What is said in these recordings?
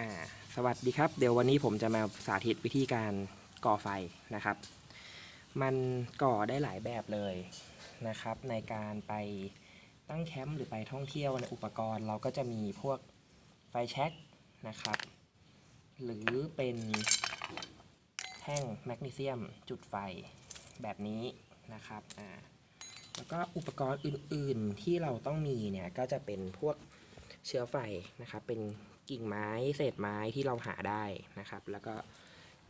อ่าสวัสดีครับ เดี๋ยววันนี้ผมจะมาสาธิตวิธีการก่อไฟนะครับ มันก่อได้หลายแบบเลยนะครับ ในการไปตั้งแคมป์หรือไปท่องเที่ยวในอุปกรณ์เราก็จะมีพวกไฟแช็กนะครับ หรือเป็นแท่งแมกนีเซียมจุดไฟแบบนี้นะครับอ่าแล้วก็อุปกรณ์อื่นๆที่เราต้องมีเนี่ยก็จะเป็นพวก เชื้อไฟนะครับ เป็นกิ่งไม้เศษไม้ที่เราหาได้นะครับ แล้วก็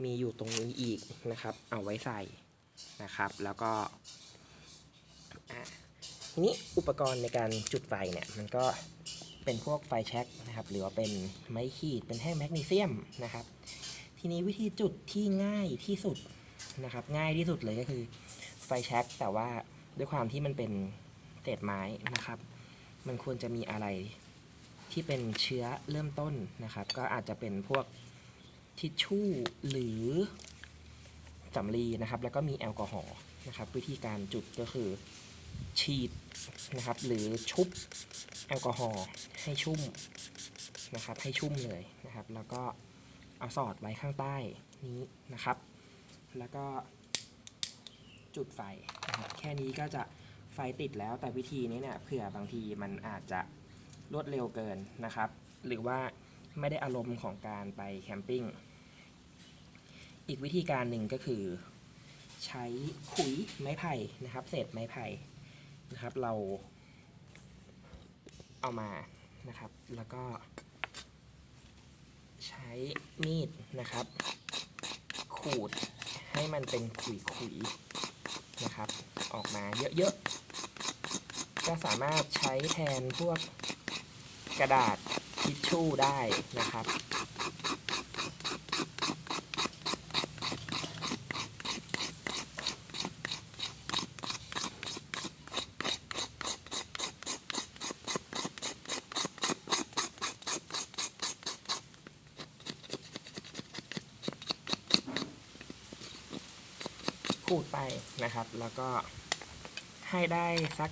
มีอยู่ตรงนี้อีกนะครับ เอาไว้ใส่นะครับ แล้วก็ทีนี้อุปกรณ์ในการจุดไฟเนี่ยมันก็เป็นพวกไฟแช็กนะครับ หรือว่าเป็นไม้ขีดเป็นแท่งแมกนีเซียมนะครับ ทีนี้วิธีจุดที่ง่ายที่สุดนะครับ ง่ายที่สุดเลยก็คือไฟแช็กแต่ว่าด้วยความที่มันเป็นเศษไม้นะครับ มันควรจะมีอะไร ที่เป็นเชื้อเริ่มต้นนะครับ ก็อาจจะเป็นพวกทิชชู่หรือสำลีนะครับ แล้วก็มีแอลกอฮอล์นะครับ วิธีการจุดก็คือฉีดนะครับ หรือชุบแอลกอฮอล์ให้ชุ่มนะครับ ให้ชุ่มเลยนะครับ แล้วก็เอาสอดไว้ข้างใต้นี้นะครับ แล้วก็จุดไฟนะครับแค่นี้ก็จะไฟติดแล้วแต่วิธีนี้เนี่ยเผื่อบางทีมันอาจจะ รวดเร็วเกินนะครับ หรือว่าไม่ได้อารมณ์ของการไปแคมปิ้ง อีกวิธีการหนึ่งก็คือ ใช้ขุยไม้ไผ่นะครับ เศษไม้ไผ่นะครับ เราเอามานะครับ แล้วก็ ใช้มีดนะครับ ขูดให้มันเป็นขุยๆนะครับ ออกมาเยอะๆก็สามารถใช้แทนพวก กระดาษทิชชู่ได้นะครับ ขูดไปนะครับ แล้วก็ให้ได้สัก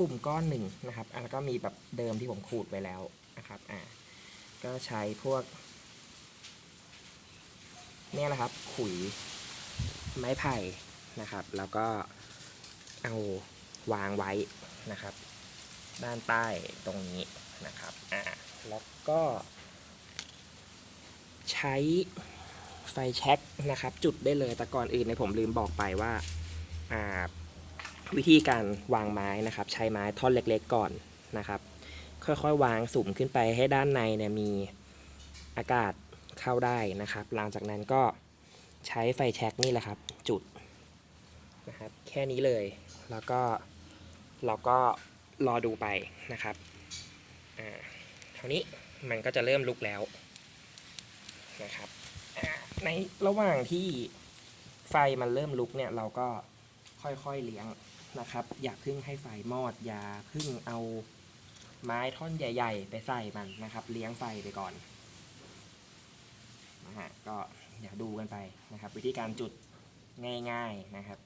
กลุ่มก้อนหนึ่งนะครับอะแล้วก็มีแบบเดิมที่ผมขูดไว้แล้วนะครับอ่าก็ใช้พวก เนี่ยแหละครับ ขุยไม้ไผ่นะครับ แล้วก็เอาวางไว้นะครับ ด้านใต้ตรงนี้นะครับอ่าแล้วก็ใช้ไฟแช็กนะครับ จุดได้เลยแต่ก่อนอื่นเนี่ยผมลืมบอกไปว่าอ่า วิธีการวางไม้นะครับ ใช้ไม้ท่อนเล็กๆก่อนนะครับ ค่อยๆ วางสุ่มขึ้นไปให้ด้านในเนี่ยมีอากาศเข้าได้นะครับ หลังจากนั้นก็ใช้ไฟแช็กนี่แหละครับ จุดนะครับ แค่นี้เลยแล้วก็เราก็รอดูไปนะครับอ่าเท่านี้มันก็จะเริ่มลุกแล้วนะครับในระหว่างที่ไฟมันเริ่มลุกเนี่ยเราก็ค่อยๆเลี้ยง นะครับ อย่าเพึ่งให้ไฟมอด อย่าเพึ่งเอาไม้ท่อนใหญ่ ๆ ไปใส่มันนะครับ เลี้ยงไฟไปก่อนนะฮะก็เดี๋ยวดูกันไปนะครับ วิธีการจุดง่าย ๆนะครับ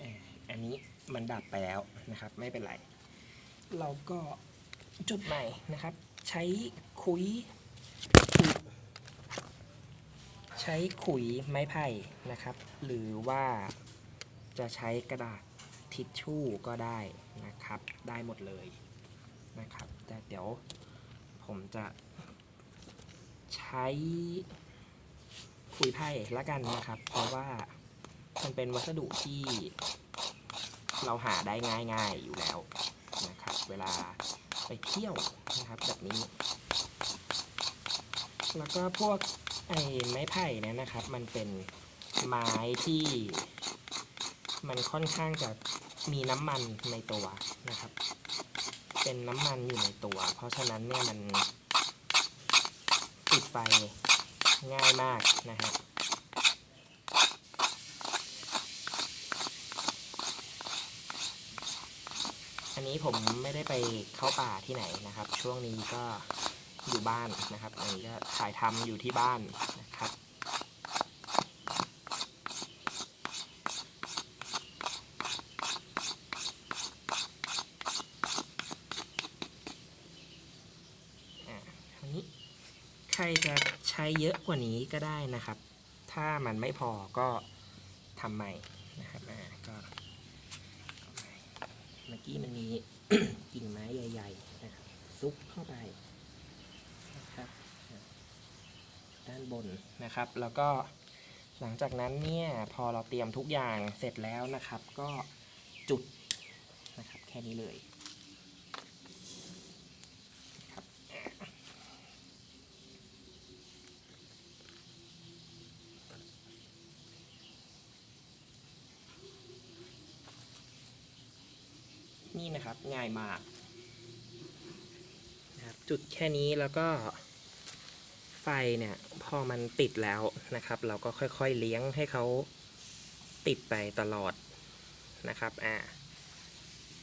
อ่าอั นี้มันดับไปแล้วนะครับ ไม่เป็นไร เราก็จุดใหม่นะครับ ใช้ขุยขุย ใช้ขุยไม้ไผ่นะครับ หรือว่าจะใช้กระดาษทิชชู่ก็ได้นะครับ ได้หมดเลยนะครับ แต่เดี๋ยวผมจะใช้ขุยไผ่ละกันนะครับ เพราะว่ามันเป็นวัสดุที่ เราหาได้ง่ายๆอยู่แล้วนะครับ เวลาไปเที่ยวนะครับแบบนี้ แล้วก็พวกไอ้ไม้ไผ่เนี่ยนะครับ มันเป็นไม้ที่มันค่อนข้างจะมีน้ำมันในตัวนะครับ เป็นน้ำมันอยู่ในตัว เพราะฉะนั้นเนี่ยมันติดไฟง่ายมากนะฮะ อั นนนี้ผมไม่ได้ไปเข้าป่าที่ไหนนะครับ ช่วงนี้ก็อยู่บ้านนะครับอันนี้ก็ถ่ายทำอยู่ที่บ้านนะครับอ่าคราวนี้ใครจะใช้เยอะกว่านี้ก็ได้นะครับ ถ้ามันไม่พอก็ทำใหม่นะครับอ่าก็ มื่อกี้มันมีกิ่งไม้ใหญ่ๆนะครับซุกเข้าไปนะครับด้านบนนะครับ แล้วก็หลังจากนั้นเนี่ยพอเราเตรียมทุกอย่างเสร็จแล้วนะครับ ก็จุดนะครับแค่นี้เลย นี่นะครับง่ายมากนะครับจุดแค่นี้แล้วก็ไฟเนี่ยพอมันติดแล้วนะครับ เราก็ค่อยๆเลี้ยงให้เขาติดไปตลอดนะครับอ่า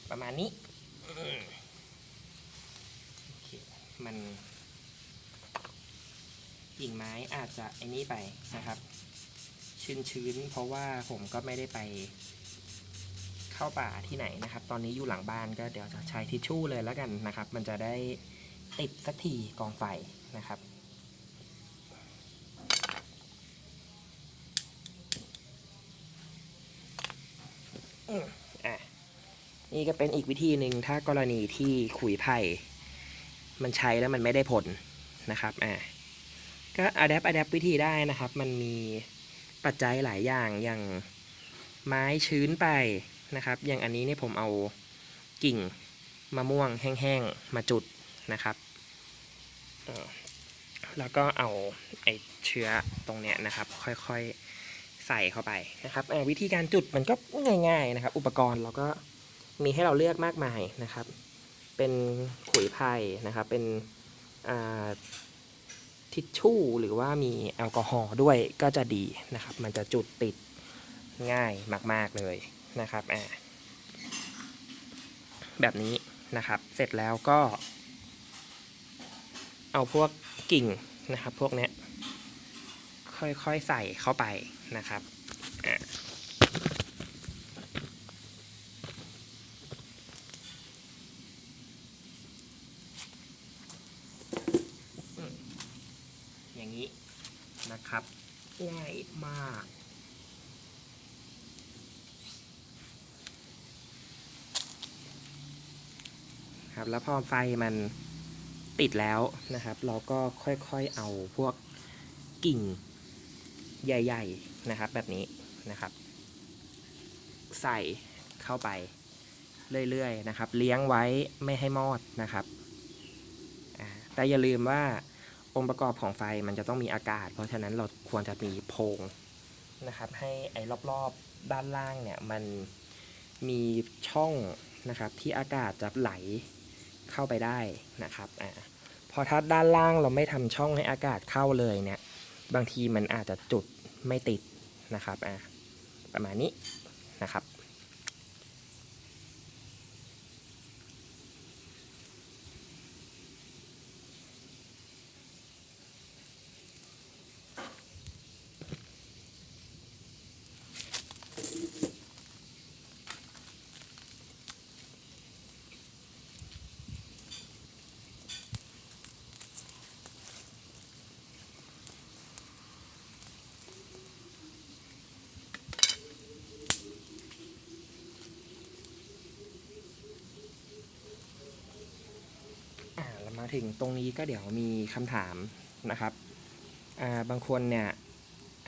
ประมาณนี้มันกิ่งไม้อาจจะไอ้นี่ไปนะครับ ชื้นๆ เพราะว่าผมก็ไม่ได้ไป เข้าป่าที่ไหนนะครับ ตอนนี้อยู่หลังบ้านก็เดี๋ยวจะใช้ทิชชู่เลยแล้วกันนะครับ มันจะได้ติดสักทีกองไฟนะครับอะนี่ก็เป็นอีกวิธีหนึ่งถ้ากรณีที่ขุยไผ่มันใช้แล้วมันไม่ได้ผลนะครับอะก็อัดแอปอัดแอปวิธีได้นะครับ มันมีปัจจัยหลายอย่างอย่างไม้ชื้นไป นะครับ อย่างอันนี้เนี่ยผมเอากิ่งมะม่วงแห้งๆมาจุดนะครับ แล้วก็เอาไอเชื้อตรงเนี้ยนะครับ ค่อยๆใส่เข้าไปนะครับวิธีการจุดมันก็ง่าย ๆนะครับ อุปกรณ์เราก็มีให้เราเลือกมากมายนะครับ เป็นขุยไผ่นะครับ เป็นทิชชู่หรือว่ามีแอลกอฮอล์ด้วยก็จะดีนะครับ มันจะจุดติดง่ายมาก ๆ เลย นะครับอ่าแบบนี้นะครับ เสร็จแล้วก็ เอาพวกกิ่งนะครับ พวกนี้ค่อยๆใส่เข้าไปนะครับอย่างนี้นะครับ ง่ายมาก ครับ แล้วพอไฟมันติดแล้วนะครับ เราก็ค่อยๆเอาพวกกิ่งใหญ่ ๆนะครับ แบบนี้นะครับ ใส่เข้าไปเรื่อยๆนะครับ เลี้ยงไว้ไม่ให้มอดนะครับ แต่อย่าลืมว่าองค์ประกอบของไฟมันจะต้องมีอากาศ เพราะฉะนั้นเราควรจะมีโพรงนะครับ ให้ไอ้รอบๆด้านล่างเนี่ยมันมีช่องนะครับที่อากาศจะไหล เข้าไปได้นะครับอ่าพอถ้าด้านล่างเราไม่ทำช่องให้อากาศเข้าเลยเนี่ยบางทีมันอาจจะจุดไม่ติดนะครับอ่าประมาณนี้นะครับ ถึงตรงนี้ก็เดี๋ยวมีคำถามนะครับาบางคนเนี่ย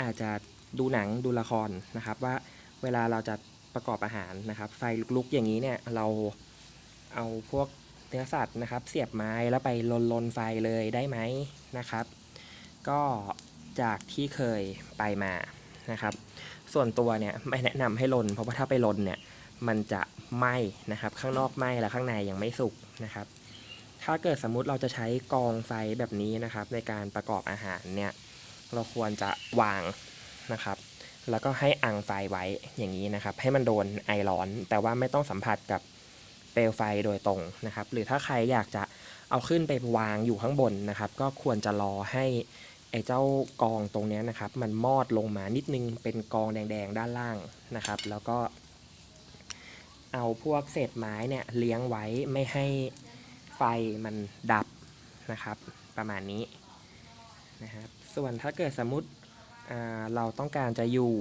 อาจจะดูหนังดูละครนะครับ ว่าเวลาเราจะประกอบอาหารนะครับ ไฟลุกๆอย่างนี้เนี่ยเราเอาพวกเนื้อสัตว์นะครับ เสียบไม้แล้วไปลนลนๆไฟเลยได้ไหมนะครับ ก็จากที่เคยไปมานะครับ ส่วนตัวเนี่ยไม่แนะนำให้ลนเพราะว่าถ้าไปลนเนี่ยมันจะไหม้นะครับ ข้างนอกไหม้แล้วข้างในยังไม่สุกนะครับ ถ้าเกิดสมมุติเราจะใช้กองไฟแบบนี้นะครับ ในการประกอบอาหารเนี่ยเราควรจะวางนะครับ แล้วก็ให้อังไฟไว้อย่างนี้นะครับ ให้มันโดนไอร้อน แต่ว่าไม่ต้องสัมผัสกับเปลวไฟโดยตรงนะครับ หรือถ้าใครอยากจะเอาขึ้นไปวางอยู่ข้างบนนะครับ ก็ควรจะรอให้ไอ้เจ้ากองตรงนี้นะครับ มันมอดลงมานิดนึงเป็นกองแดง ๆ ด้านล่างนะครับ แล้วก็เอาพวกเศษไม้เนี่ยเลี้ยงไว้ไม่ให้ ฟมันดับนะครับ ประมาณนี้นะครับ ส่วนถ้าเกิดสมมติเราต้องการจะอยู่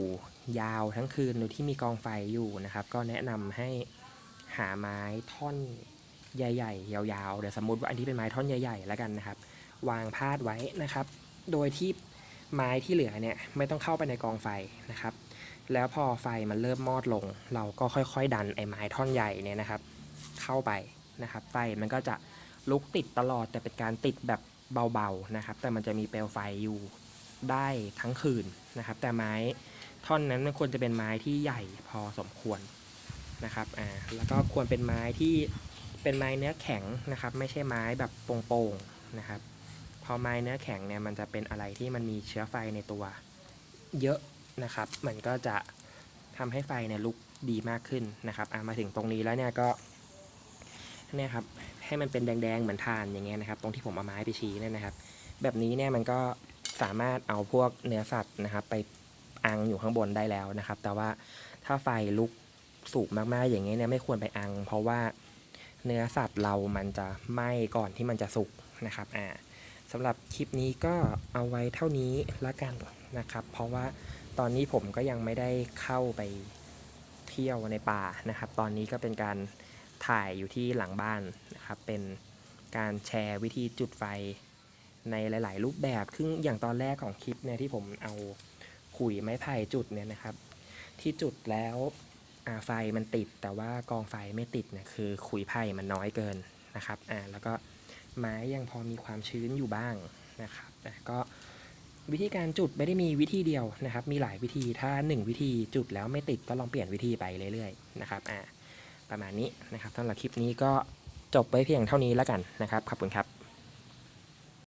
ยาวทั้งคืนโดยที่มีกองไฟอยู่นะครับ ก็แนะนำให้หาไม้ท่อนใหญ่ ๆ ยาวๆ เดี๋ยวสมมติว่าอันนี้เป็นไม้ท่อนใหญ่ ๆ แล้วกันนะครับ วางพาดไว้นะครับ โดยที่ไม้ที่เหลือเนี่ยไม่ต้องเข้าไปในกองไฟนะครับ แล้วพอไฟมันเริ่มมอดลง เราก็ค่อยๆ ดันไอ้ไม้ท่อนใหญ่เนี่ยนะครับ เข้าไป นะครับ ไฟมันก็จะลุกติดตลอดแต่เป็นการติดแบบเบาๆนะครับ แต่มันจะมีเปลวไฟอยู่ได้ทั้งคืนนะครับ แต่ไม้ท่อนนั้นมันควรจะเป็นไม้ที่ใหญ่พอสมควรนะครับอ่าแล้วก็ควรเป็นไม้ที่เป็นไม้เนื้อแข็งนะครับ ไม่ใช่ไม้แบบโป่งๆนะครับพอไม้เนื้อแข็งเนี่ยมันจะเป็นอะไรที่มันมีเชื้อไฟในตัวเยอะนะครับ มันก็จะทำให้ไฟเนี่ยลุกดีมากขึ้นนะครับอะมาถึงตรงนี้แล้วเนี่ยก็ เนี่ยครับให้มันเป็นแดงๆเหมือนถ่านอย่างเงี้ยนะครับ ตรงที่ผมเอาไม้ไปชี้เนี่ยนะครับ แบบนี้เนี่ยมันก็สามารถเอาพวกเนื้อสัตว์นะครับ ไปอังอยู่ข้างบนได้แล้วนะครับ แต่ว่าถ้าไฟลุกสูงมากๆอย่างเงี้ยเนี่ยไม่ควรไปอัง เพราะว่าเนื้อสัตว์เรามันจะไหม้ก่อนที่มันจะสุกนะครับอ่าสำหรับคลิปนี้ก็เอาไว้เท่านี้ละกันนะครับ เพราะว่าตอนนี้ผมก็ยังไม่ได้เข้าไปเที่ยวในป่านะครับ ตอนนี้ก็เป็นการ ถ่ายอยู่ที่หลังบ้านนะครับ เป็นการแชร์วิธีจุดไฟในหลาย ๆ รูปแบบซึ่งอย่างตอนแรกของคลิปเนี่ยที่ผมเอาขุยไม้ไผ่จุดเนี่ยนะครับ ที่จุดแล้วไฟมันติด แต่ว่ากองไฟไม่ติดเนี่ยคือขุยไผ่มันน้อยเกินนะครับอ่าแล้วก็ไม้ยังพอมีความชื้นอยู่บ้างนะครับแต่ก็วิธีการจุดไม่ได้มีวิธีเดียวนะครับ มีหลายวิธีถ้า 1 วิธีจุดแล้วไม่ติดก็ลองเปลี่ยนวิธีไปเรื่อยๆนะครับอ่า ประมาณนี้นะครับสำหรับคลิปนี้ก็จบไว้เพียงเท่านี้แล้วกันนะครับ ขอบคุณครับ